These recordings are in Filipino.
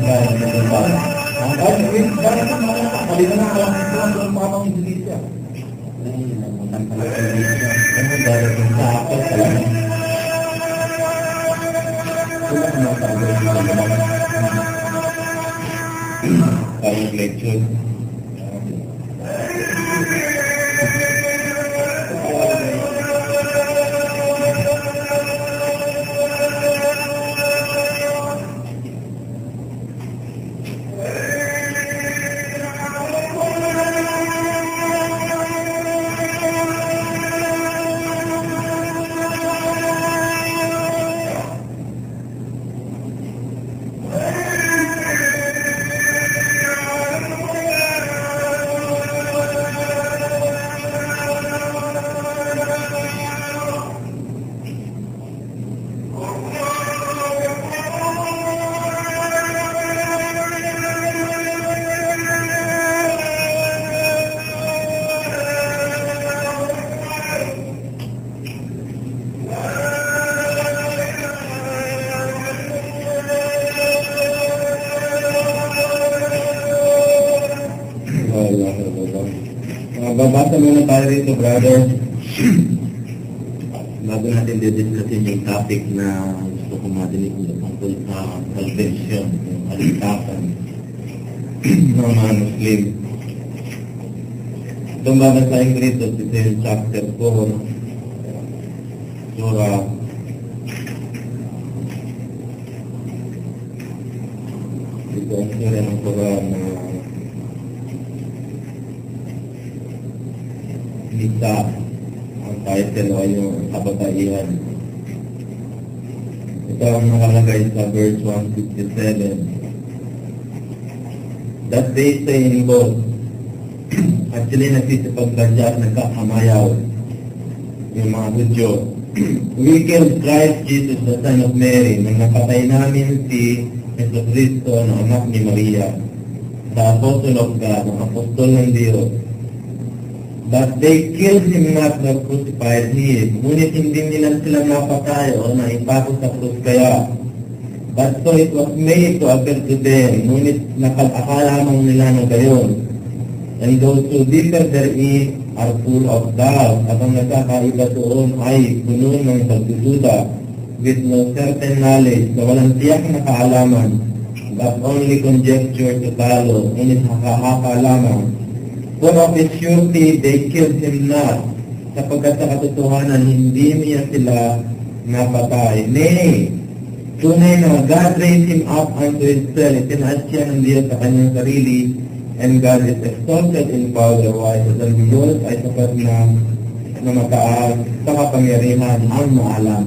ba? Kahit wait, kahit na mga kapalitan na alam ito ang mga mamang Indonesia. Ay, napuntan pala sa Indonesia. Ano darating sa akin talaga? Sila ang mga tao ng mga mamang. Uh, babasa muna tayo rito, brother. Bago natin didiscusin yung topic na gusto ko madinig na tungkol sa salvation, yung kaligtasan ng mga Muslim. Itong babasahin rito, ito yung chapter 4, surah ito ang surah ng Quran na Nisa ang title o yung kababaihan. Ito ang nakalagay sa verse 157. That they say in both, actually nagsisipagkadya at nagkakamayaw yung mga Hudyo. We killed Christ Jesus, the Son of Mary, nang napatay namin si Jesus Cristo na anak ni Maria, the Apostle of God, ang Apostol ng Diyos. But they killed him not but crucified him. Ngunit hindi nila sila napatay o naipako sa krus kaya. But so it was made to appear to them. Ngunit nakal-akala lamang nila na gayon. And those who differ therein are full of doubt. At ang nagkakaiba doon ay puno ng pagdududa with no certain knowledge na walang tiyak na kaalaman but only conjecture to follow. Ngunit haka-haka lamang. A surety they killed him not, sapagkat sa katotohanan hindi niya sila napatay. Nay, tunay na God raised him up unto himself, itinaas siya ng Diyos sa kanyang sarili, and God is exalted in power, wise at ang Diyos ay sapat na na mataas sa kapangyarihan. Ang maalam.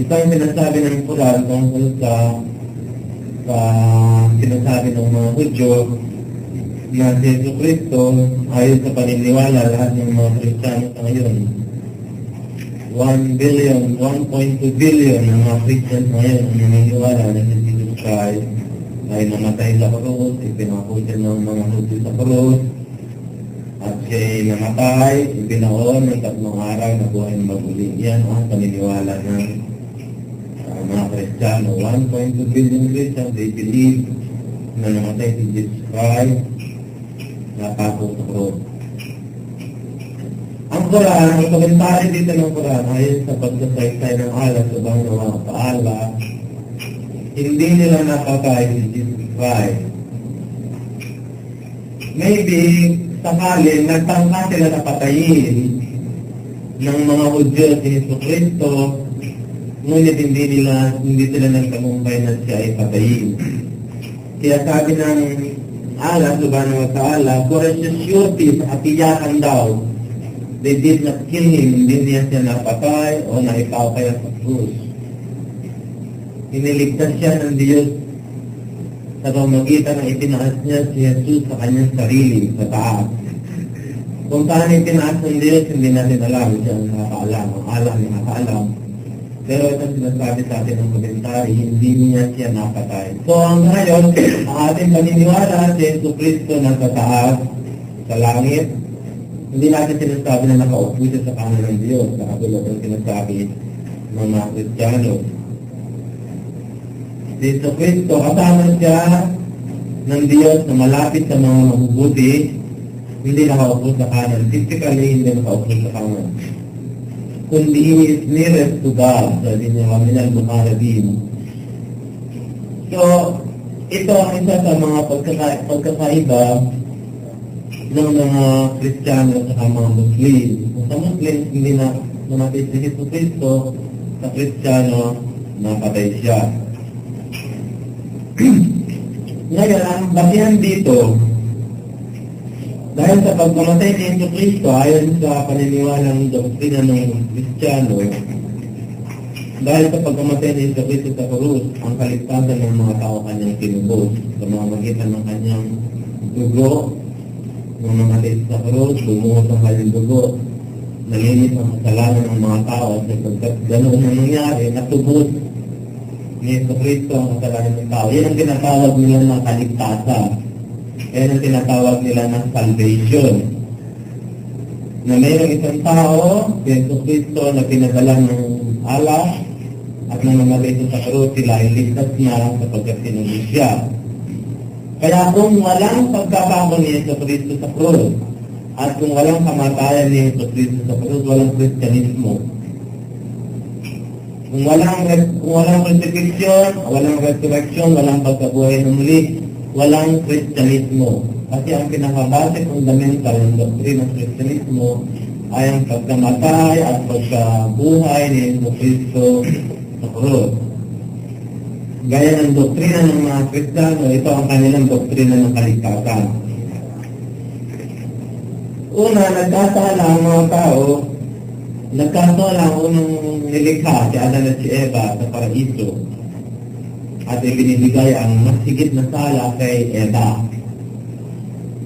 Ito ang sinasabi ng Quran tungkol sa sa sinasabi ng mga Hudyo na si Yesu Cristo ayon sa paniniwala lahat ng mga Kristiyano sa ngayon. 1 billion, 1.2 billion ng mga Christians ngayon ang naniniwala na si Jesus Christ ay namatay sa krus, ipinakutin ng mga Hudyo sa krus, at siya ay namatay, ipinaon ng tatlong araw na buhay ng maguli. Yan ang paniniwala ng uh, mga Kristiyano. 1.2 billion Christians, they believe na namatay si Jesus Christ napako sa krus. Ang Quran, ang komentary dito ng Quran ayon sa pagsasaysay ng bang ng mga paala, hindi nila Christ. Maybe, sakali, nagtangka sila na patayin ng mga Hudyo si Yesu Cristo, ngunit hindi nila, hindi sila nagtagumpay na siya ay patayin. Kaya sabi ng Allah subhanahu wa ta'ala, for a surety sa katiyakan daw, they did not kill him, hindi niya siya napatay o naipapay sa krus. Iniligtas siya ng Diyos sa pamagitan ng itinaas niya si Jesus sa kanyang sarili, sa taas. Kung saan itinaas ng Diyos, hindi natin alam. Siya ang nakakaalam. Ang alam nakakaalam. Pero ito sinasabi sa atin ng komentary, hindi niya siya napatay. So ang ngayon, ang ating paniniwala si Yesu Cristo nasa taas, sa langit, hindi natin sinasabi na nakaupo siya sa kanan ng Diyos, na katulad ng sinasabi ng mga Kristiyano. Si Yeso Cristo, kasama siya ng Diyos na malapit sa mga mabubuti, hindi nakaupo sa kanan. Typically, hindi nakaupo sa kanan. Kundi is nearest to God, sabi niya kami ng Bukarabin. So, ito ang isa sa mga pagkaka pagkakaiba ng mga Kristiyano at mga Muslim. Kung sa Muslim, hindi na namatay si Jesu Cristo, sa Kristiyano, napatay siya. Ngayon, ang basihan dito, dahil sa pagkamatay ni Yesu Cristo, ayon sa paniniwalang doktrina ng Kristiyano, dahil sa pagkamatay ni Yesu Cristo sa krus, ang kaligtasan ng mga tao kanyang tinubos sa mga magitan ng kanyang dugo, ng mga lit sa krus, bumuhos ang kanyang dugo, nalinis ang kasalanan ng mga tao at sapagkat ganoon na nangyari, natubos ni Yesu Cristo ang kasalanan ng tao. Yan ang tinatawag nila ng kaligtasan. Yan ang tinatawag nila ng salvation. Na mayroong isang tao, si Yesu Cristo, na pinadala ng Allah at nang namatay sa krus, sila ay ligtas na sapagkat sinunod siya. Kaya kung walang pagkabako ni Yesu Cristo sa krus, at kung walang kamatayan ni Yesu Cristo sa krus, walang Kristyanismo. Kung walang, kung walang crucifixion, walang resurrection, walang pagkabuhay ng muli, walang Kristyanismo. Kasi ang pinakabase fundamental ng doktrina ng Kristyanismo ay ang pagkamatay at pagkabuhay ni Yesu Cristo sa krus. Gaya ng doktrina ng mga Kristiyano, ito ang kanilang doktrina ng kaligtasan. Una, nagkasala ang mga tao, nagkasala ang unang nilikha si Adan at si Eva sa paraiso at ibinibigay ang mas na sala kay Eva.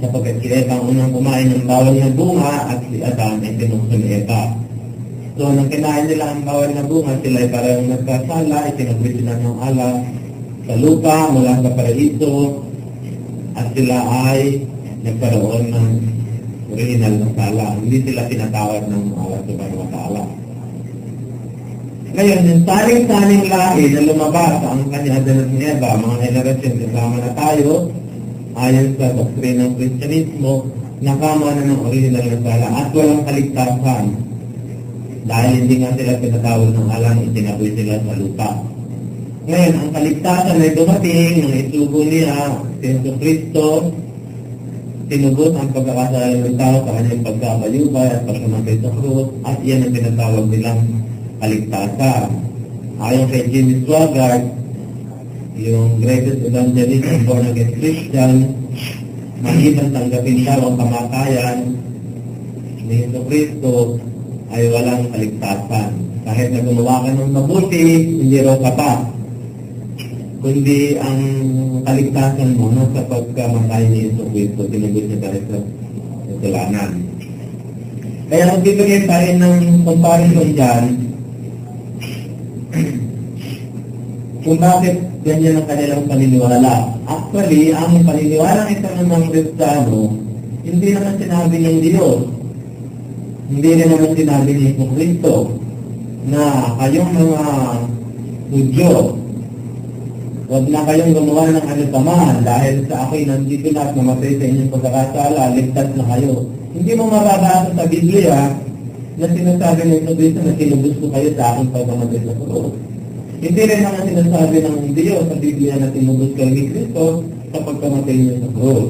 Sapagkat si Eva ang unang kumain ng bawal na bunga at si Adan ay tinukso ni Eva. So, nang kinain nila ang bawal na bunga, sila ay parang nagkasala, itinagwi sila ng ala sa lupa mula sa paraiso at sila ay nagkaroon ng original na sala. Hindi sila tinatawag ng Allah subhanahu wa ta'ala. Ngayon, yung saling-saling lahi na lumabas ang kanya Adan at Eva, mga generasyon kasama na tayo, ayon sa doktrina ng Kristyanismo, nakama na ng original na sala at walang kaligtasan. Dahil hindi nga sila pinatawag ng alam, itinaboy sila sa lupa. Ngayon, ang kaligtasan ay dumating ng isugo niya, si Yesu Cristo, tinubos ang pagkakasala ng tao sa kanyang pagkabayubay at pagkamatay sa krus at iyan ang tinatawag nilang kaligtasan. Ayon kay Jimmy Swaggart, yung greatest evangelist ng born again Christian, magitan tanggapin daw ang kamatayan ni Yesu Cristo ay walang kaligtasan. Kahit na gumawa ka ng mabuti, hindi raw ka pa kundi ang kaligtasan mo nasa pagkamatay ni Yesu Cristo, tinubos niya tayo sa kasalanan. Kaya kung bibigyan tayo ng comparison dyan, kung bakit ganyan ang kanilang paniniwala. Actually, ang paniniwala ng isang ng Kristiyano, hindi naman sinabi ng Diyos. Hindi rin naman sinabi ni Yesu Cristo na kayong mga Hudyo, Huwag na kayong gumawa ng ano paman dahil sa akin nandito na at namatay sa inyong pagkakasala, ligtas na kayo. Hindi mo mababasa sa Biblia na sinasabi ng Ito Cristo na sinubos ko kayo sa aking pagkamatay sa krus. Hindi rin naman sinasabi ng Diyos sa Biblia na tinubos kayo ni Cristo sa pagkamatay niya sa krus.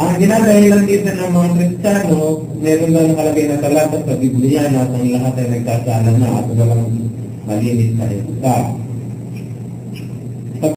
Ang ginagahilan dito ng mga Kristiyano, meron na nakalagay na talata sa Biblia na ang lahat ay nagkasala na at walang malinis na ito.